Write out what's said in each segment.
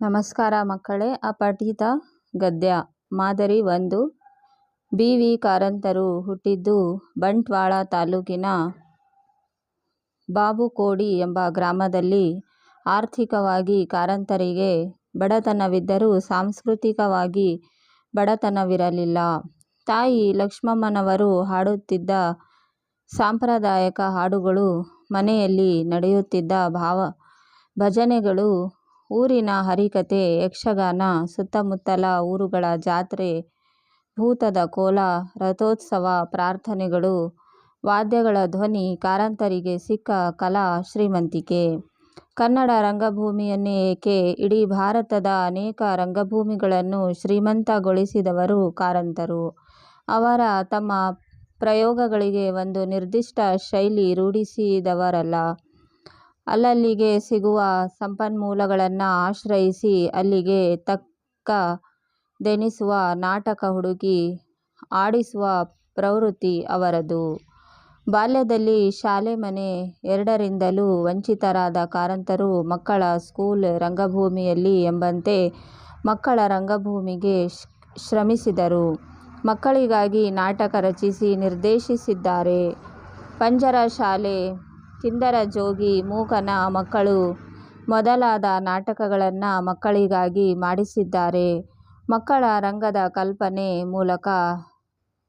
ನಮಸ್ಕಾರ ಮಕ್ಕಳೇ ಅಪಠಿತ ಗದ್ಯ ಮಾದರಿ ಒಂದು ಬಿ ವಿ ಕಾರಂತರು ಹುಟ್ಟಿದ್ದು ಬಂಟ್ವಾಳ ತಾಲೂಕಿನ ಬಾಬುಕೋಡಿ ಎಂಬ ಗ್ರಾಮದಲ್ಲಿ. ಆರ್ಥಿಕವಾಗಿ ಕಾರಂತರಿಗೆ ಬಡತನವಿದ್ದರೂ ಸಾಂಸ್ಕೃತಿಕವಾಗಿ ಬಡತನವಿರಲಿಲ್ಲ. ತಾಯಿ ಲಕ್ಷ್ಮಮ್ಮನವರು ಹಾಡುತ್ತಿದ್ದ ಸಾಂಪ್ರದಾಯಕ ಹಾಡುಗಳು, ಮನೆಯಲ್ಲಿ ನಡೆಯುತ್ತಿದ್ದ ಭಾವ ಭಜನೆಗಳು, ಊರಿನ ಹರಿಕತೆ ಯಕ್ಷಗಾನ, ಸುತ್ತಮುತ್ತಲ ಊರುಗಳ ಜಾತ್ರೆ, ಭೂತದ ಕೋಲ, ರಥೋತ್ಸವ, ಪ್ರಾರ್ಥನೆಗಳು, ವಾದ್ಯಗಳ ಧ್ವನಿ ಕಾರಂತರಿಗೆ ಸಿಕ್ಕ ಕಲಾ ಶ್ರೀಮಂತಿಕೆ. ಕನ್ನಡ ರಂಗಭೂಮಿಯನ್ನೇ ಏಕೆ, ಇಡೀ ಭಾರತದ ಅನೇಕ ರಂಗಭೂಮಿಗಳನ್ನು ಶ್ರೀಮಂತಗೊಳಿಸಿದವರು ಕಾರಂತರು. ಅವರ ತಮ್ಮ ಪ್ರಯೋಗಗಳಿಗೆ ಒಂದು ನಿರ್ದಿಷ್ಟ ಶೈಲಿ ರೂಢಿಸಿದವರಲ್ಲ. ಅಲ್ಲಲ್ಲಿಗೆ ಸಿಗುವ ಸಂಪನ್ಮೂಲಗಳನ್ನು ಆಶ್ರಯಿಸಿ ಅಲ್ಲಿಗೆ ತಕ್ಕದೆನಿಸುವ ನಾಟಕ ಹುಡುಕಿ ಆಡಿಸುವ ಪ್ರವೃತ್ತಿ ಅವರದು. ಬಾಲ್ಯದಲ್ಲಿ ಶಾಲೆ ಮನೆ ಎರಡರಿಂದಲೂ ವಂಚಿತರಾದ ಕಾರಂತರು ಮಕ್ಕಳ ಸ್ಕೂಲ್ ರಂಗಭೂಮಿಯಲ್ಲಿ ಎಂಬಂತೆ ಮಕ್ಕಳ ರಂಗಭೂಮಿಗೆ ಶ್ರಮಿಸಿದರು. ಮಕ್ಕಳಿಗಾಗಿ ನಾಟಕ ರಚಿಸಿ ನಿರ್ದೇಶಿಸಿದ್ದಾರೆ. ಪಂಜರ ಶಾಲೆ, ಕಿಂದರ ಜೋಗಿ, ಮೂಕನ ಮಕ್ಕಳು ಮೊದಲಾದ ನಾಟಕಗಳನ್ನು ಮಕ್ಕಳಿಗಾಗಿ ಮಾಡಿಸಿದ್ದಾರೆ. ಮಕ್ಕಳ ರಂಗದ ಕಲ್ಪನೆ ಮೂಲಕ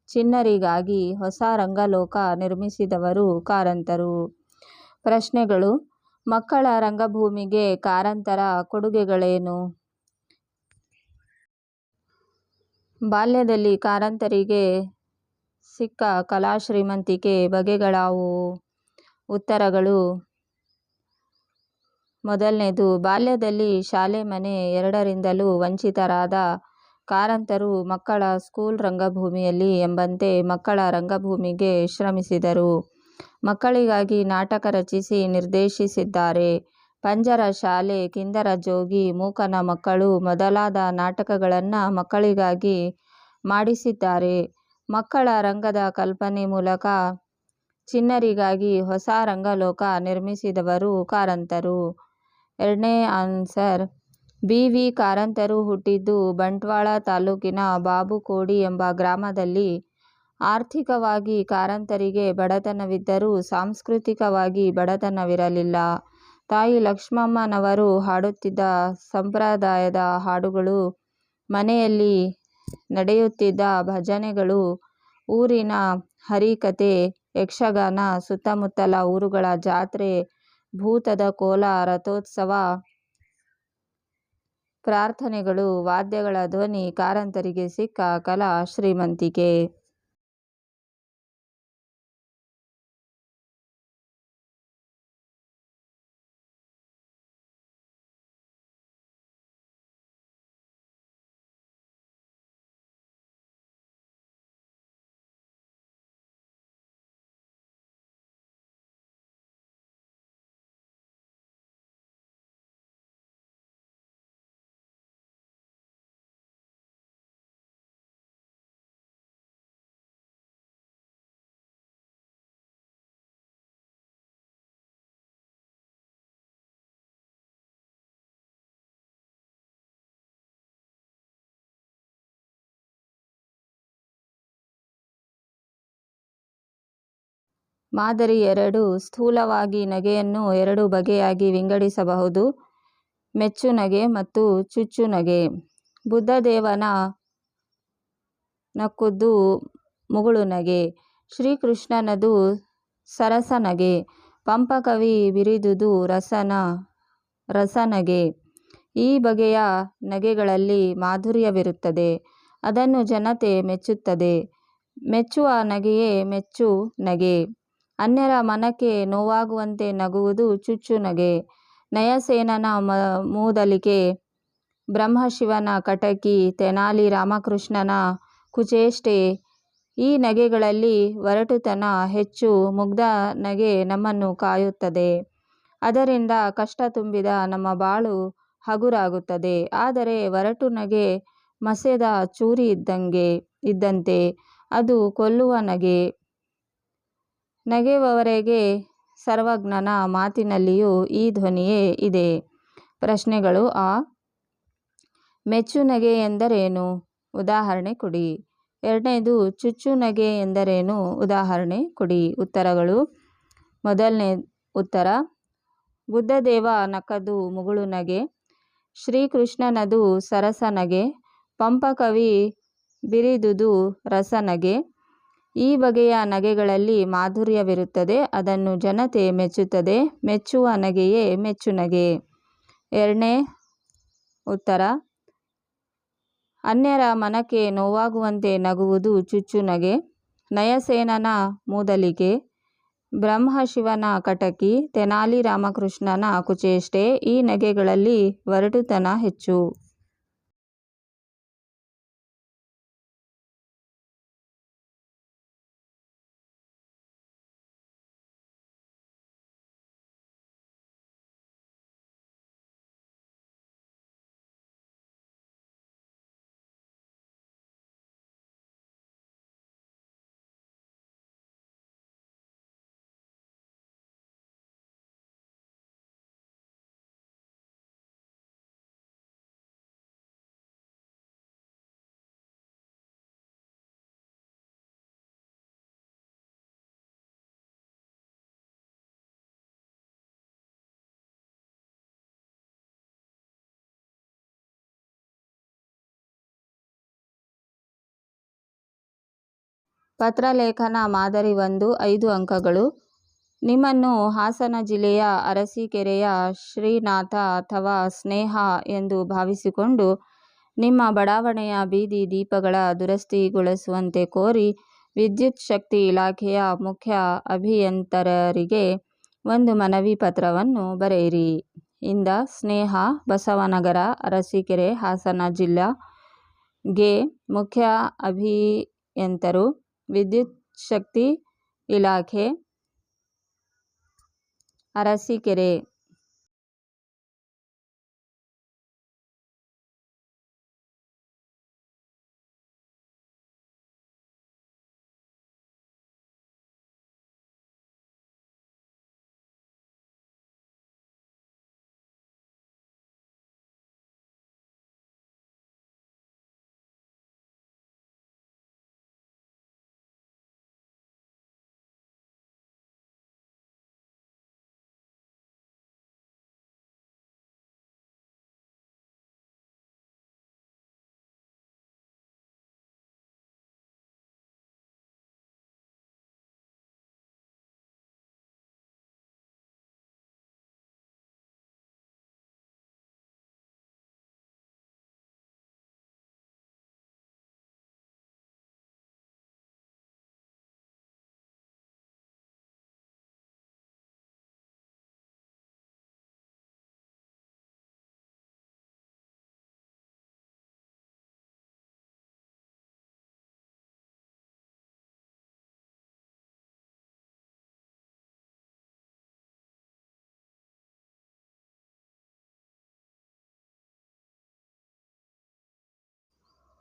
ಚಿನ್ನರಿಗಾಗಿ ಹೊಸ ರಂಗಲೋಕ ನಿರ್ಮಿಸಿದವರು ಕಾರಂತರು. ಪ್ರಶ್ನೆಗಳು: ಮಕ್ಕಳ ರಂಗಭೂಮಿಗೆ ಕಾರಂತರ ಕೊಡುಗೆಗಳೇನು? ಬಾಲ್ಯದಲ್ಲಿ ಕಾರಂತರಿಗೆ ಸಿಕ್ಕ ಕಲಾಶ್ರೀಮಂತಿಕೆ ಬಗೆಗಳಾವುವು? ಉತ್ತರಗಳು: ಮೊದಲನೇದು ಬಾಲ್ಯದಲ್ಲಿ ಶಾಲೆ ಮನೆ ಎರಡರಿಂದಲೂ ವಂಚಿತರಾದ ಕಾರಂತರು ಮಕ್ಕಳ ಸ್ಕೂಲ್ ರಂಗಭೂಮಿಯಲ್ಲಿ ಎಂಬಂತೆ ಮಕ್ಕಳ ರಂಗಭೂಮಿಗೆ ಶ್ರಮಿಸಿದರು. ಮಕ್ಕಳಿಗಾಗಿ ನಾಟಕ ರಚಿಸಿ ನಿರ್ದೇಶಿಸಿದ್ದಾರೆ. ಪಂಜರ ಶಾಲೆ, ಕಿಂದರ ಜೋಗಿ, ಮೂಕನ ಮಕ್ಕಳು ಮೊದಲಾದ ನಾಟಕಗಳನ್ನು ಮಕ್ಕಳಿಗಾಗಿ ಮಾಡಿಸಿದ್ದಾರೆ. ಮಕ್ಕಳ ರಂಗದ ಕಲ್ಪನೆ ಮೂಲಕ ಚಿಣ್ಣರಿಗಾಗಿ ಹೊಸ ರಂಗಲೋಕ ನಿರ್ಮಿಸಿದವರು ಕಾರಂತರು. ಎರಡನೇ ಆನ್ಸರ್ ಬಿ. ವಿ. ಕಾರಂತರು ಹುಟ್ಟಿದ್ದು ಬಂಟ್ವಾಳ ತಾಲೂಕಿನ ಬಾಬುಕೋಡಿ ಎಂಬ ಗ್ರಾಮದಲ್ಲಿ. ಆರ್ಥಿಕವಾಗಿ ಕಾರಂತರಿಗೆ ಬಡತನವಿದ್ದರೂ ಸಾಂಸ್ಕೃತಿಕವಾಗಿ ಬಡತನವಿರಲಿಲ್ಲ. ತಾಯಿ ಲಕ್ಷ್ಮಮ್ಮನವರು ಹಾಡುತ್ತಿದ್ದ ಸಂಪ್ರದಾಯದ ಹಾಡುಗಳು, ಮನೆಯಲ್ಲಿ ನಡೆಯುತ್ತಿದ್ದ ಭಜನೆಗಳು, ಊರಿನ ಹರಿಕಥೆ, ಯಕ್ಷಗಾನ, ಸುತ್ತಮುತ್ತಲ ಊರುಗಳ ಜಾತ್ರೆ, ಭೂತದ ಕೋಲ, ರಥೋತ್ಸವ, ಪ್ರಾರ್ಥನೆಗಳು, ವಾದ್ಯಗಳ ಧ್ವನಿ ಕಾರಂತರಿಗೆ ಸಿಕ್ಕ ಕಲಾ ಶ್ರೀಮಂತಿಕೆ. ಮಾದರಿ ಎರಡು ಸ್ಥೂಲವಾಗಿ ನಗೆಯನ್ನು ಎರಡು ಬಗೆಯಾಗಿ ವಿಂಗಡಿಸಬಹುದು. ಮೆಚ್ಚುನಗೆ ಮತ್ತು ಚುಚ್ಚುನಗೆ. ಬುದ್ಧದೇವನ ನಕ್ಕುದು ಮುಗುಳುನಗೆ. ಶ್ರೀಕೃಷ್ಣನದು ಸರಸನಗೆ. ಪಂಪಕವಿ ಬಿರಿದುದು ರಸನಗೆ. ಈ ಬಗೆಯ ನಗೆಗಳಲ್ಲಿ ಮಾಧುರ್ಯವಿರುತ್ತದೆ. ಅದನ್ನು ಜನತೆ ಮೆಚ್ಚುತ್ತದೆ. ಮೆಚ್ಚುವ ನಗೆಯೇ ಮೆಚ್ಚು ನಗೆ. ಅನ್ಯರ ಮನಕ್ಕೆ ನೋವಾಗುವಂತೆ ನಗುವುದು ಚುಚ್ಚುನಗೆ. ನಯಸೇನನ ಮೂದಲಿಕೆ, ಬ್ರಹ್ಮಶಿವನ ಕಟಕಿ, ತೆನಾಲಿ ರಾಮಕೃಷ್ಣನ ಕುಚೇಷ್ಟೆ ಈ ನಗೆಗಳಲ್ಲಿ ಒರಟುತನ ಹೆಚ್ಚು. ಮುಗ್ಧ ನಗೆ ನಮ್ಮನ್ನು ಕಾಯುತ್ತದೆ. ಅದರಿಂದ ಕಷ್ಟ ತುಂಬಿದ ನಮ್ಮ ಬಾಳು ಹಗುರಾಗುತ್ತದೆ. ಆದರೆ ಒರಟು ನಗೆ ಮಸೆದ ಚೂರಿ ಇದ್ದಂಗೆ ಇದ್ದಂತೆ. ಅದು ಕೊಲ್ಲುವ ನಗೆ. ನಗೆವವರಿಗೆ ಸರ್ವಜ್ಞನ ಮಾತಿನಲ್ಲಿಯೂ ಈ ಧ್ವನಿಯೇ ಇದೆ. ಪ್ರಶ್ನೆಗಳು: ಆ. ಮೆಚ್ಚುನಗೆ ಎಂದರೇನು? ಉದಾಹರಣೆ ಕೊಡಿ. ಎರಡನೇದು, ಚುಚ್ಚುನಗೆ ಎಂದರೇನು? ಉದಾಹರಣೆ ಕೊಡಿ. ಉತ್ತರಗಳು. ಮೊದಲನೇ ಉತ್ತರ. ಬುದ್ಧದೇವ ನಖದು ಮುಗುಳು ನಗೆ ಶ್ರೀಕೃಷ್ಣನದು ಸರಸನಗೆ, ಪಂಪಕವಿ ಬಿರಿದುದು ರಸನಗೆ ಈ ಬಗೆಯ ನಗೆಗಳಲ್ಲಿ ಮಾಧುರ್ಯವಿರುತ್ತದೆ, ಅದನ್ನು ಜನತೆ ಮೆಚ್ಚುತ್ತದೆ. ಮೆಚ್ಚುವ ನಗೆಯೇ ಮೆಚ್ಚುನಗೆ ಎರಡನೇ ಉತ್ತರ. ಅನ್ಯರ ಮನಕ್ಕೆ ನೋವಾಗುವಂತೆ ನಗುವುದು ಚುಚ್ಚುನಗೆ ನಯಸೇನನ ಮೂದಲಿಕೆ. ಬ್ರಹ್ಮಶಿವನ ಕಟಕಿ. ತೆನಾಲಿ ರಾಮಕೃಷ್ಣನ ಕುಚೇಷ್ಟೆ. ಈ ನಗೆಗಳಲ್ಲಿ ಒರಟುತನ ಹೆಚ್ಚು. ಪತ್ರಲೇಖನ ಮಾದರಿ ಒಂದು ಐದು ಅಂಕಗಳು. ನಿಮ್ಮನ್ನು ಹಾಸನ ಜಿಲ್ಲೆಯ ಅರಸೀಕೆರೆಯ ಶ್ರೀನಾಥ ಅಥವಾ ಸ್ನೇಹ ಎಂದು ಭಾವಿಸಿಕೊಂಡು ನಿಮ್ಮ ಬಡಾವಣೆಯ ಬೀದಿ ದೀಪಗಳ ದುರಸ್ತಿಗೊಳಿಸುವಂತೆ ಕೋರಿ ವಿದ್ಯುತ್ ಶಕ್ತಿ ಇಲಾಖೆಯ ಮುಖ್ಯ ಅಭಿಯಂತರರಿಗೆ ಒಂದು ಮನವಿ ಪತ್ರವನ್ನು ಬರೆಯಿರಿ. ಇಂದ ಸ್ನೇಹ, ಬಸವನಗರ, ಅರಸೀಕೆರೆ, ಹಾಸನ ಜಿಲ್ಲಾ ಗೆ ಮುಖ್ಯ ಅಭಿಯಂತರು ವಿದ್ಯುತ್ ಶಕ್ತಿ ಇಲಾಖೆ ಅರಸೀಕೆರೆ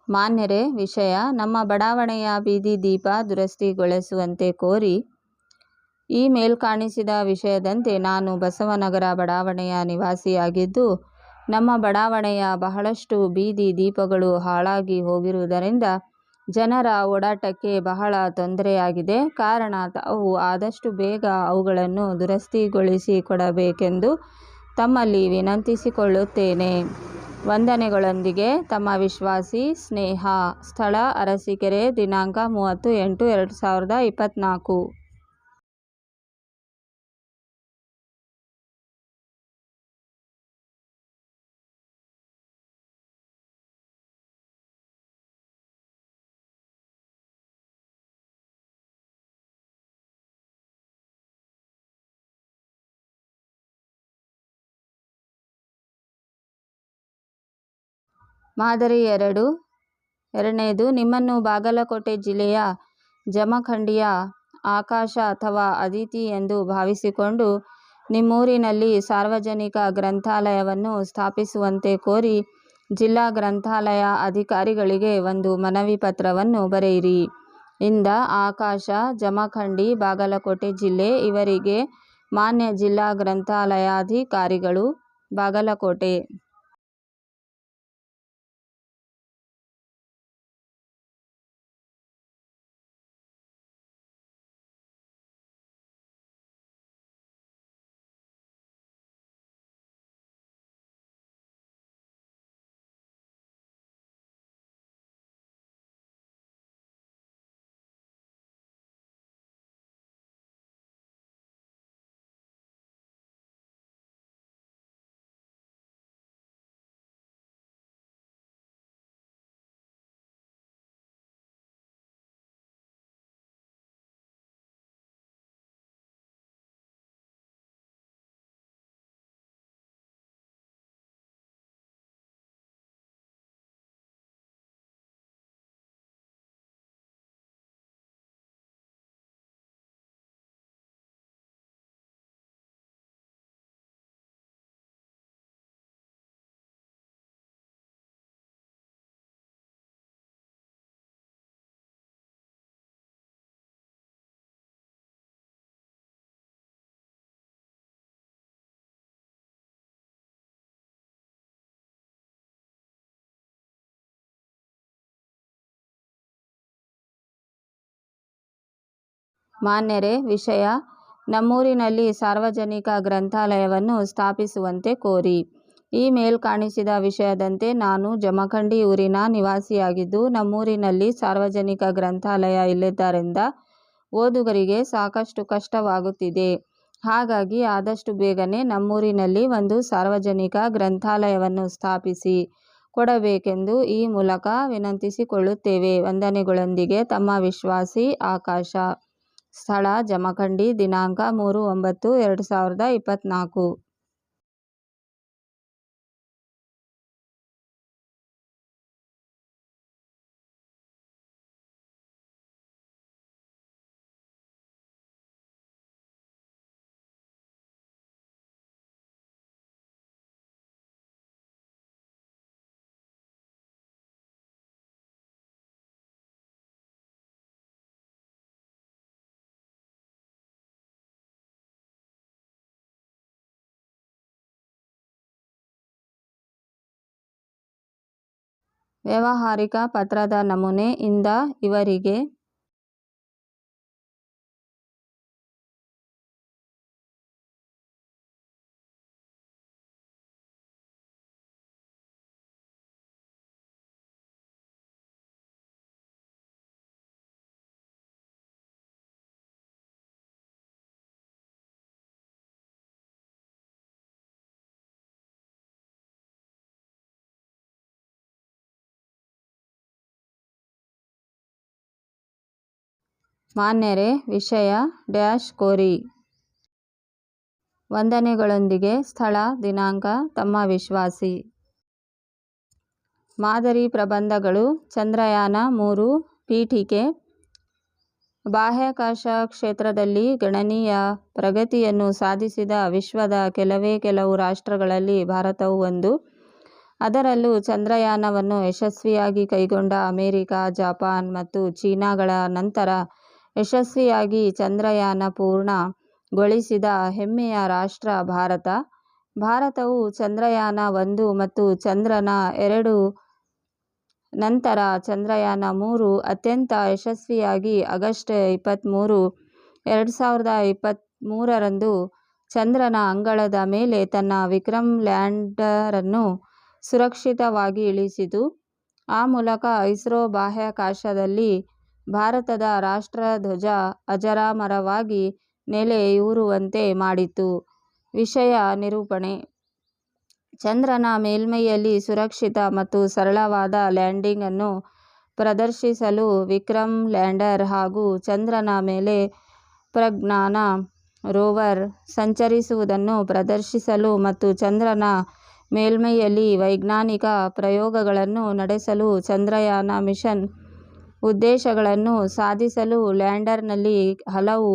ಮಾನ್ಯರೇ, ವಿಷಯ ನಮ್ಮ ಬಡಾವಣೆಯ ಬೀದಿ ದೀಪ ದುರಸ್ತಿಗೊಳಿಸುವಂತೆ ಕೋರಿ ಈ ಮೇಲ್ಕಾಣಿಸಿದ ವಿಷಯದಂತೆ ನಾನು ಬಸವನಗರ ಬಡಾವಣೆಯ ನಿವಾಸಿಯಾಗಿದ್ದು, ನಮ್ಮ ಬಡಾವಣೆಯ ಬಹಳಷ್ಟು ಬೀದಿ ದೀಪಗಳು ಹಾಳಾಗಿ ಹೋಗಿರುವುದರಿಂದ ಜನರ ಓಡಾಟಕ್ಕೆ ಬಹಳ ತೊಂದರೆಯಾಗಿದೆ. ಕಾರಣ ತಾವು ಆದಷ್ಟು ಬೇಗ ಅವುಗಳನ್ನು ದುರಸ್ತಿಗೊಳಿಸಿ ಕೊಡಬೇಕೆಂದು ತಮ್ಮಲ್ಲಿ ವಿನಂತಿಸಿಕೊಳ್ಳುತ್ತೇನೆ. ವಂದನೆಗಳೊಂದಿಗೆ ತಮ್ಮ ವಿಶ್ವಾಸಿ ಸ್ನೇಹ ಸ್ಥಳ ಅರಸೀಕೆರೆ ದಿನಾಂಕ ಮೂವತ್ತು ಎಂಟು ಎರಡು ಸಾವಿರದ ಇಪ್ಪತ್ತ್ನಾಲ್ಕು ಮಾದರಿ ಎರಡು. ಎರಡನೇದು, ನಿಮ್ಮನ್ನು ಬಾಗಲಕೋಟೆ ಜಿಲ್ಲೆಯ ಜಮಖಂಡಿಯ ಆಕಾಶ ಅಥವಾ ಅದಿತಿ ಎಂದು ಭಾವಿಸಿಕೊಂಡು ನಿಮ್ಮೂರಿನಲ್ಲಿ ಸಾರ್ವಜನಿಕ ಗ್ರಂಥಾಲಯವನ್ನು ಸ್ಥಾಪಿಸುವಂತೆ ಕೋರಿ ಜಿಲ್ಲಾ ಗ್ರಂಥಾಲಯ ಅಧಿಕಾರಿಗಳಿಗೆ ಒಂದು ಮನವಿ ಪತ್ರವನ್ನು ಬರೆಯಿರಿ. ಇಂದ ಆಕಾಶ, ಜಮಖಂಡಿ, ಬಾಗಲಕೋಟೆ ಜಿಲ್ಲೆ ಇವರಿಗೆ ಮಾನ್ಯ ಜಿಲ್ಲಾ ಗ್ರಂಥಾಲಯಾಧಿಕಾರಿಗಳು, ಬಾಗಲಕೋಟೆ. ಮಾನ್ಯರೇ, ವಿಷಯ ನಮ್ಮೂರಿನಲ್ಲಿ ಸಾರ್ವಜನಿಕ ಗ್ರಂಥಾಲಯವನ್ನು ಸ್ಥಾಪಿಸುವಂತೆ ಕೋರಿ. ಈ ಮೇಲ್ಕಾಣಿಸಿದ ವಿಷಯದಂತೆ ನಾನು ಜಮಖಂಡಿ ಊರಿನ ನಿವಾಸಿಯಾಗಿದ್ದು, ನಮ್ಮೂರಿನಲ್ಲಿ ಸಾರ್ವಜನಿಕ ಗ್ರಂಥಾಲಯ ಇಲ್ಲದ್ದರಿಂದ ಓದುಗರಿಗೆ ಸಾಕಷ್ಟು ಕಷ್ಟವಾಗುತ್ತಿದೆ. ಹಾಗಾಗಿ ಆದಷ್ಟು ಬೇಗನೆ ನಮ್ಮೂರಿನಲ್ಲಿ ಒಂದು ಸಾರ್ವಜನಿಕ ಗ್ರಂಥಾಲಯವನ್ನು ಸ್ಥಾಪಿಸಿ ಕೊಡಬೇಕೆಂದು ಈ ಮೂಲಕ ವಿನಂತಿಸಿಕೊಳ್ಳುತ್ತೇವೆ ವಂದನೆಗಳೊಂದಿಗೆ ತಮ್ಮ ವಿಶ್ವಾಸಿ ಆಕಾಶ. ಸ್ಥಳ ಜಮಖಂಡಿ ದಿನಾಂಕ ಮೂರು ಒಂಬತ್ತು ಎರಡು ಸಾವಿರದ ಇಪ್ಪತ್ನಾಲ್ಕು. ವ್ಯಾವಹಾರಿಕ ಪತ್ರದ ನಮೂನೆ ಇಂದ ಇವರಿಗೆ ಮಾನ್ಯರೇ ವಿಷಯ ಡ್ಯಾಶ್ ಕೋರಿ. ವಂದನೆಗಳೊಂದಿಗೆ ಸ್ಥಳ ದಿನಾಂಕ ತಮ್ಮ ವಿಶ್ವಾಸಿ. ಮಾದರಿ ಪ್ರಬಂಧಗಳು ಚಂದ್ರಯಾನ-ಮೂರು ಪೀಠಿಕೆ ಬಾಹ್ಯಾಕಾಶ ಕ್ಷೇತ್ರದಲ್ಲಿ ಗಣನೀಯ ಪ್ರಗತಿಯನ್ನು ಸಾಧಿಸಿದ ವಿಶ್ವದ ಕೆಲವೇ ಕೆಲವು ರಾಷ್ಟ್ರಗಳಲ್ಲಿ ಭಾರತವು ಒಂದು. ಅದರಲ್ಲೂ ಚಂದ್ರಯಾನವನ್ನು ಯಶಸ್ವಿಯಾಗಿ ಕೈಗೊಂಡ ಅಮೆರಿಕ, ಜಪಾನ್ ಮತ್ತು ಚೀನಾಗಳ ನಂತರ ಯಶಸ್ವಿಯಾಗಿ ಚಂದ್ರಯಾನ ಪೂರ್ಣಗೊಳಿಸಿದ ಹೆಮ್ಮೆಯ ರಾಷ್ಟ್ರ ಭಾರತ. ಭಾರತವು ಚಂದ್ರಯಾನ-ಒಂದು ಮತ್ತು ಚಂದ್ರನ-ಎರಡು ನಂತರ ಚಂದ್ರಯಾನ-ಮೂರು ಅತ್ಯಂತ ಯಶಸ್ವಿಯಾಗಿ ಆಗಸ್ಟ್ ಇಪ್ಪತ್ತ್ಮೂರು ಎರಡು ಸಾವಿರದ ಇಪ್ಪತ್ಮೂರರಂದು ಚಂದ್ರನ ಅಂಗಳದ ಮೇಲೆ ತನ್ನ ವಿಕ್ರಮ್ ಲ್ಯಾಂಡರನ್ನು ಸುರಕ್ಷಿತವಾಗಿ ಇಳಿಸಿತು. ಆ ಮೂಲಕ ಇಸ್ರೋ ಬಾಹ್ಯಾಕಾಶದಲ್ಲಿ ಭಾರತದ ರಾಷ್ಟ್ರಧ್ವಜ ಅಜರಾಮರವಾಗಿ ನೆಲೆಯೂರುವಂತೆ ಮಾಡಿತು. ವಿಷಯ ನಿರೂಪಣೆ ಚಂದ್ರನ ಮೇಲ್ಮೈಯಲ್ಲಿ ಸುರಕ್ಷಿತ ಮತ್ತು ಸರಳವಾದ ಲ್ಯಾಂಡಿಂಗ್ ಅನ್ನು ಪ್ರದರ್ಶಿಸಲು ವಿಕ್ರಮ್ ಲ್ಯಾಂಡರ್ ಹಾಗೂ ಚಂದ್ರನ ಮೇಲೆ ಪ್ರಜ್ಞಾನ ರೋವರ್ ಸಂಚರಿಸುವುದನ್ನು ಪ್ರದರ್ಶಿಸಲು ಮತ್ತು ಚಂದ್ರನ ಮೇಲ್ಮೈಯಲ್ಲಿ ವೈಜ್ಞಾನಿಕ ಪ್ರಯೋಗಗಳನ್ನು ನಡೆಸಲು ಚಂದ್ರಯಾನ ಮಿಷನ್ ಉದ್ದೇಶಗಳನ್ನು ಸಾಧಿಸಲು ಲ್ಯಾಂಡರ್ನಲ್ಲಿ ಹಲವು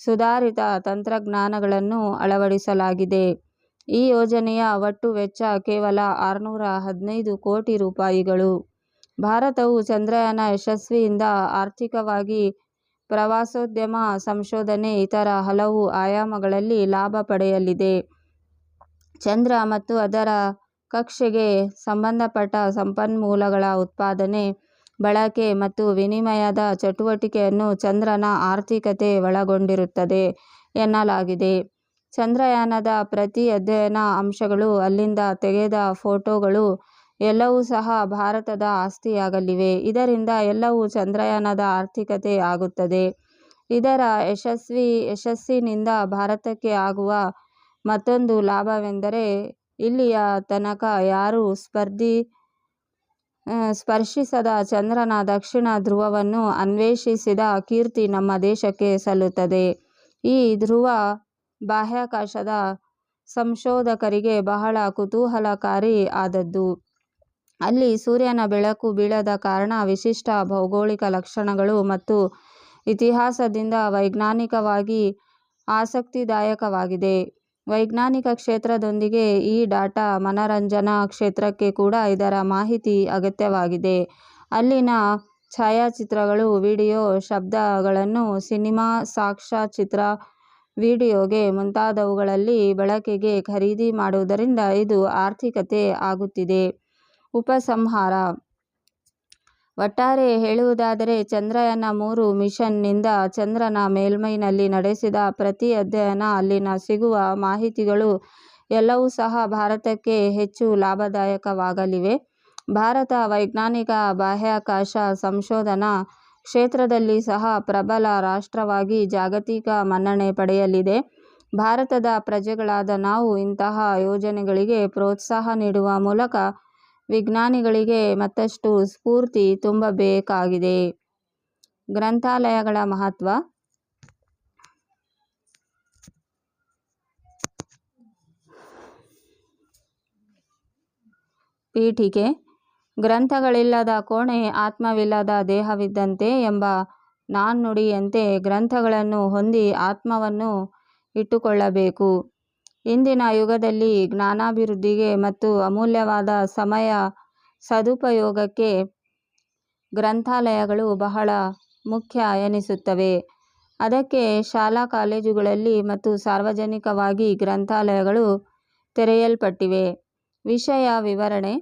ಸುಧಾರಿತ ತಂತ್ರಜ್ಞಾನಗಳನ್ನು ಅಳವಡಿಸಲಾಗಿದೆ. ಈ ಯೋಜನೆಯ ಒಟ್ಟು ವೆಚ್ಚ ಕೇವಲ ಆರುನೂರ ಹದಿನೈದು ಕೋಟಿ ರೂಪಾಯಿಗಳು. ಭಾರತವು ಚಂದ್ರಯಾನ ಯಶಸ್ವಿಯಿಂದ ಆರ್ಥಿಕವಾಗಿ, ಪ್ರವಾಸೋದ್ಯಮ, ಸಂಶೋಧನೆ ಇತರ ಹಲವು ಆಯಾಮಗಳಲ್ಲಿ ಲಾಭ ಪಡೆಯಲಿದೆ. ಚಂದ್ರ ಮತ್ತು ಅದರ ಕಕ್ಷೆಗೆ ಸಂಬಂಧಪಟ್ಟ ಸಂಪನ್ಮೂಲಗಳ ಉತ್ಪಾದನೆ, ಬಳಕೆ ಮತ್ತು ವಿನಿಮಯದ ಚಟುವಟಿಕೆಯನ್ನು ಚಂದ್ರನ ಆರ್ಥಿಕತೆ ಒಳಗೊಂಡಿರುತ್ತದೆ ಎನ್ನಲಾಗಿದೆ. ಚಂದ್ರಯಾನದ ಪ್ರತಿ ಅಧ್ಯಯನ ಅಂಶಗಳು, ಅಲ್ಲಿಂದ ತೆಗೆದ ಫೋಟೋಗಳು ಎಲ್ಲವೂ ಸಹ ಭಾರತದ ಆಸ್ತಿಯಾಗಲಿವೆ. ಇದರಿಂದ ಎಲ್ಲವೂ ಚಂದ್ರಯಾನದ ಆರ್ಥಿಕತೆ ಆಗುತ್ತದೆ. ಇದರ ಯಶಸ್ವಿ ಯಶಸ್ಸಿನಿಂದ ಭಾರತಕ್ಕೆ ಆಗುವ ಮತ್ತೊಂದು ಲಾಭವೆಂದರೆ ಇಲ್ಲಿಯ ತನಕ ಯಾರೂ ಸ್ಪರ್ಶಿಸದ ಚಂದ್ರನ ದಕ್ಷಿಣ ಧ್ರುವವನ್ನು ಅನ್ವೇಷಿಸಿದ ಕೀರ್ತಿ ನಮ್ಮ ದೇಶಕ್ಕೆ ಸಲ್ಲುತ್ತದೆ. ಈ ಧ್ರುವ ಬಾಹ್ಯಾಕಾಶದ ಸಂಶೋಧಕರಿಗೆ ಬಹಳ ಕುತೂಹಲಕಾರಿ ಆದದ್ದು. ಅಲ್ಲಿ ಸೂರ್ಯನ ಬೆಳಕು ಬೀಳದ ಕಾರಣ ವಿಶಿಷ್ಟ ಭೌಗೋಳಿಕ ಲಕ್ಷಣಗಳು ಮತ್ತು ಇತಿಹಾಸದಿಂದ ವೈಜ್ಞಾನಿಕವಾಗಿ ಆಸಕ್ತಿದಾಯಕವಾಗಿದೆ. ವೈಜ್ಞಾನಿಕ ಕ್ಷೇತ್ರದೊಂದಿಗೆ ಈ ಡಾಟಾ ಮನರಂಜನಾ ಕ್ಷೇತ್ರಕ್ಕೆ ಕೂಡ ಇದರ ಮಾಹಿತಿ ಅಗತ್ಯವಾಗಿದೆ. ಅಲ್ಲಿನ ಛಾಯಾಚಿತ್ರಗಳು, ವಿಡಿಯೋ, ಶಬ್ದಗಳನ್ನು ಸಿನಿಮಾ, ಸಾಕ್ಷ್ಯಚಿತ್ರ, ವಿಡಿಯೋಗೆ ಮುಂತಾದವುಗಳಲ್ಲಿ ಬಳಕೆಗೆ ಖರೀದಿ ಮಾಡುವುದರಿಂದ ಇದು ಆರ್ಥಿಕತೆ ಆಗುತ್ತಿದೆ. ಉಪಸಂಹಾರ ಒಟ್ಟಾರೆ ಹೇಳುವುದಾದರೆ ಚಂದ್ರಯಾನ ಮೂರು ಮಿಷನ್ನಿಂದ ಚಂದ್ರನ ಮೇಲ್ಮೈನಲ್ಲಿ ನಡೆಸಿದ ಪ್ರತಿ ಅಧ್ಯಯನ ಅಲ್ಲಿನ ಸಿಗುವ ಮಾಹಿತಿಗಳು ಎಲ್ಲವೂ ಸಹ ಭಾರತಕ್ಕೆ ಹೆಚ್ಚು ಲಾಭದಾಯಕವಾಗಲಿವೆ. ಭಾರತ ವೈಜ್ಞಾನಿಕ ಬಾಹ್ಯಾಕಾಶ ಸಂಶೋಧನಾ ಕ್ಷೇತ್ರದಲ್ಲಿ ಸಹ ಪ್ರಬಲ ರಾಷ್ಟ್ರವಾಗಿ ಜಾಗತಿಕ ಮನ್ನಣೆ ಪಡೆಯಲಿದೆ. ಭಾರತದ ಪ್ರಜೆಗಳಾದ ನಾವು ಇಂತಹ ಯೋಜನೆಗಳಿಗೆ ಪ್ರೋತ್ಸಾಹ ನೀಡುವ ಮೂಲಕ ವಿಜ್ಞಾನಿಗಳಿಗೆ ಮತ್ತಷ್ಟು ಸ್ಫೂರ್ತಿ ತುಂಬಬೇಕಾಗಿದೆ. ಗ್ರಂಥಾಲಯಗಳ ಮಹತ್ವ. ಪೀಠಿಕೆ. ಗ್ರಂಥಗಳಿಲ್ಲದ ಕೋಣೆ ಆತ್ಮವಿಲ್ಲದ ದೇಹವಿದ್ದಂತೆ ಎಂಬ ನಾಣ್ಣುಡಿಯಂತೆ ಗ್ರಂಥಗಳನ್ನು ಹೊಂದಿ ಆತ್ಮವನ್ನು ಇಟ್ಟುಕೊಳ್ಳಬೇಕು. ಇಂದಿನ ಯುಗದಲ್ಲಿ ಜ್ಞಾನಾಭಿವೃದ್ಧಿಗೆ ಮತ್ತು ಅಮೂಲ್ಯವಾದ ಸಮಯ ಸದುಪಯೋಗಕ್ಕೆ ಗ್ರಂಥಾಲಯಗಳು ಬಹಳ ಮುಖ್ಯ ಎನಿಸುತ್ತವೆ. ಅದಕ್ಕೆ ಶಾಲಾ ಕಾಲೇಜುಗಳಲ್ಲಿ ಮತ್ತು ಸಾರ್ವಜನಿಕವಾಗಿ ಗ್ರಂಥಾಲಯಗಳು ತೆರೆಯಲ್ಪಟ್ಟಿವೆ. ವಿಷಯ ವಿವರಣೆ.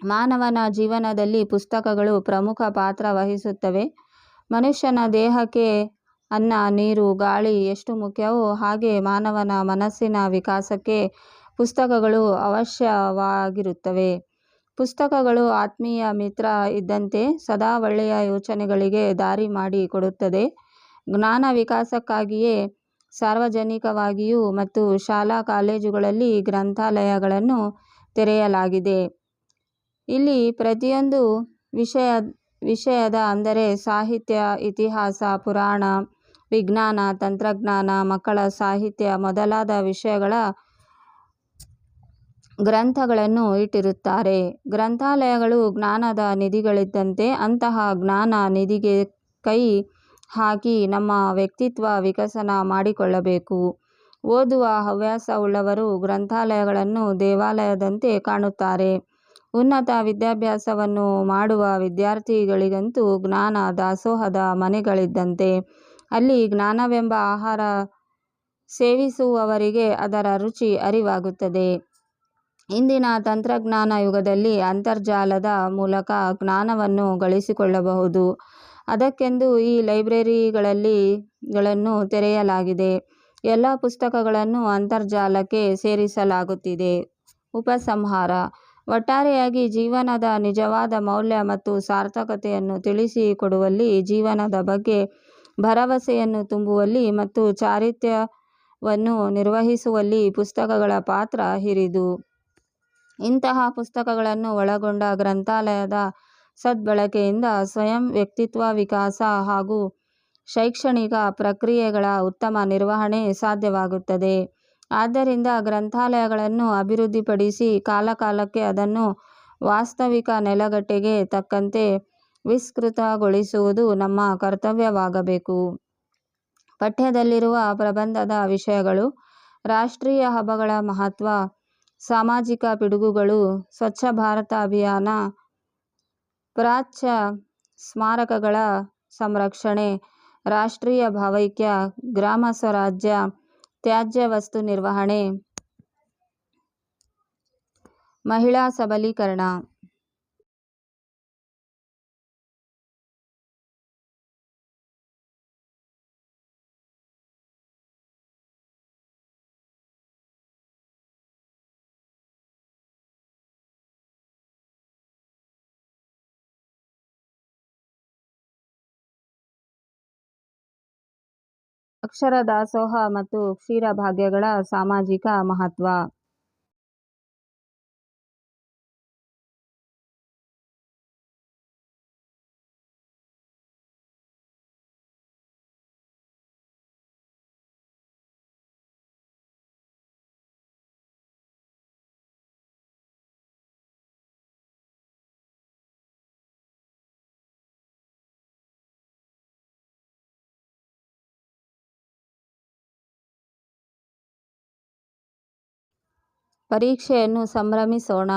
ಮಾನವನ ಜೀವನದಲ್ಲಿ ಪುಸ್ತಕಗಳು ಪ್ರಮುಖ ಪಾತ್ರ ವಹಿಸುತ್ತವೆ. ಮನುಷ್ಯನ ದೇಹಕ್ಕೆ ಅನ್ನ, ನೀರು, ಗಾಳಿ ಎಷ್ಟು ಮುಖ್ಯವೋ ಹಾಗೆ ಮಾನವನ ಮನಸ್ಸಿನ ವಿಕಾಸಕ್ಕೆ ಪುಸ್ತಕಗಳು ಅವಶ್ಯವಾಗಿರುತ್ತವೆ. ಪುಸ್ತಕಗಳು ಆತ್ಮೀಯ ಮಿತ್ರ ಇದ್ದಂತೆ ಸದಾ ಒಳ್ಳೆಯ ಯೋಚನೆಗಳಿಗೆ ದಾರಿ ಮಾಡಿ ಕೊಡುತ್ತದೆ. ಜ್ಞಾನ ವಿಕಾಸಕ್ಕಾಗಿಯೇ ಸಾರ್ವಜನಿಕವಾಗಿಯೂ ಮತ್ತು ಶಾಲಾ ಕಾಲೇಜುಗಳಲ್ಲಿ ಗ್ರಂಥಾಲಯಗಳನ್ನು ತೆರೆಯಲಾಗಿದೆ. ಇಲ್ಲಿ ಪ್ರತಿಯೊಂದು ವಿಷಯ, ವಿಷಯದ ಅಂದರೆ ಸಾಹಿತ್ಯ, ಇತಿಹಾಸ, ಪುರಾಣ ವಿಜ್ಞಾನ, ತಂತ್ರಜ್ಞಾನ, ಮಕ್ಕಳ ಸಾಹಿತ್ಯ ಮೊದಲಾದ ವಿಷಯಗಳ ಗ್ರಂಥಗಳನ್ನು ಇಟ್ಟಿರುತ್ತಾರೆ. ಗ್ರಂಥಾಲಯಗಳು ಜ್ಞಾನದ ನಿಧಿಗಳಿದ್ದಂತೆ ಅಂತಹ ಜ್ಞಾನ ನಿಧಿಗೆ ಕೈ ಹಾಕಿ ನಮ್ಮ ವ್ಯಕ್ತಿತ್ವ ವಿಕಸನ ಮಾಡಿಕೊಳ್ಳಬೇಕು. ಓದುವ ಹವ್ಯಾಸ ಉಳ್ಳವರು ಗ್ರಂಥಾಲಯಗಳನ್ನು ದೇವಾಲಯದಂತೆ ಕಾಣುತ್ತಾರೆ. ಉನ್ನತ ವಿದ್ಯಾಭ್ಯಾಸವನ್ನು ಮಾಡುವ ವಿದ್ಯಾರ್ಥಿಗಳಿಗಂತೂ ಜ್ಞಾನ ದಾಸೋಹದ ಮನೆಗಳಿದ್ದಂತೆ ಅಲ್ಲಿ ಜ್ಞಾನವೆಂಬ ಆಹಾರ ಸೇವಿಸುವವರಿಗೆ ಅದರ ರುಚಿ ಅರಿವಾಗುತ್ತದೆ. ಇಂದಿನ ತಂತ್ರಜ್ಞಾನ ಯುಗದಲ್ಲಿ ಅಂತರ್ಜಾಲದ ಮೂಲಕ ಜ್ಞಾನವನ್ನು ಗಳಿಸಿಕೊಳ್ಳಬಹುದು. ಅದಕ್ಕೆಂದು ಈ ಲೈಬ್ರರಿಗಳಲ್ಲಿ ಗಳನ್ನು ತೆರೆಯಲಾಗಿದೆ. ಎಲ್ಲ ಪುಸ್ತಕಗಳನ್ನು ಅಂತರ್ಜಾಲಕ್ಕೆ ಸೇರಿಸಲಾಗುತ್ತಿದೆ. ಉಪಸಂಹಾರ. ಒಟ್ಟಾರೆಯಾಗಿ ಜೀವನದ ನಿಜವಾದ ಮೌಲ್ಯ ಮತ್ತು ಸಾರ್ಥಕತೆಯನ್ನು ತಿಳಿಸಿಕೊಡುವಲ್ಲಿ ಜೀವನದ ಬಗ್ಗೆ ಭರವಸೆಯನ್ನು ತುಂಬುವಲ್ಲಿ ಮತ್ತು ಚಾರಿತ್ರ್ಯವನ್ನು ನಿರ್ವಹಿಸುವಲ್ಲಿ ಪುಸ್ತಕಗಳ ಪಾತ್ರ ಹಿರಿದು. ಇಂತಹ ಪುಸ್ತಕಗಳನ್ನು ಒಳಗೊಂಡ ಗ್ರಂಥಾಲಯದ ಸದ್ಬಳಕೆಯಿಂದ ಸ್ವಯಂ ವ್ಯಕ್ತಿತ್ವ ವಿಕಾಸ ಹಾಗೂ ಶೈಕ್ಷಣಿಕ ಪ್ರಕ್ರಿಯೆಗಳ ಉತ್ತಮ ನಿರ್ವಹಣೆ ಸಾಧ್ಯವಾಗುತ್ತದೆ. ಆದ್ದರಿಂದ ಗ್ರಂಥಾಲಯಗಳನ್ನು ಅಭಿವೃದ್ಧಿಪಡಿಸಿ ಕಾಲಕಾಲಕ್ಕೆ ಅದನ್ನು ವಾಸ್ತವಿಕ ನೆಲಗಟ್ಟೆಗೆ ತಕ್ಕಂತೆ ವಿಸ್ತೃತಗೊಳಿಸುವುದು ನಮ್ಮ ಕರ್ತವ್ಯವಾಗಬೇಕು. ಪಠ್ಯದಲ್ಲಿರುವ ಪ್ರಬಂಧದ ವಿಷಯಗಳು, ರಾಷ್ಟ್ರೀಯ ಹಬ್ಬಗಳ ಮಹತ್ವ, ಸಾಮಾಜಿಕ ಪಿಡುಗುಗಳು, ಸ್ವಚ್ಛ ಭಾರತ ಅಭಿಯಾನ, ಪ್ರಾಚ್ಯ ಸ್ಮಾರಕಗಳ ಸಂರಕ್ಷಣೆ, ರಾಷ್ಟ್ರೀಯ ಭಾವೈಕ್ಯ, ಗ್ರಾಮ ಸ್ವರಾಜ್ಯ, ತ್ಯಾಜ್ಯ ವಸ್ತು ನಿರ್ವಹಣೆ. ಮಹಿಳಾ ಸಬಲೀಕರಣ. ಅಕ್ಷರ ದಾಸೋಹ ಮತ್ತು ಕ್ಷೀರ ಭಾಗ್ಯಗಳ ಸಾಮಾಜಿಕ ಮಹತ್ವ. ಪರೀಕ್ಷೆಯನ್ನು ಸಂಭ್ರಮಿಸೋಣ.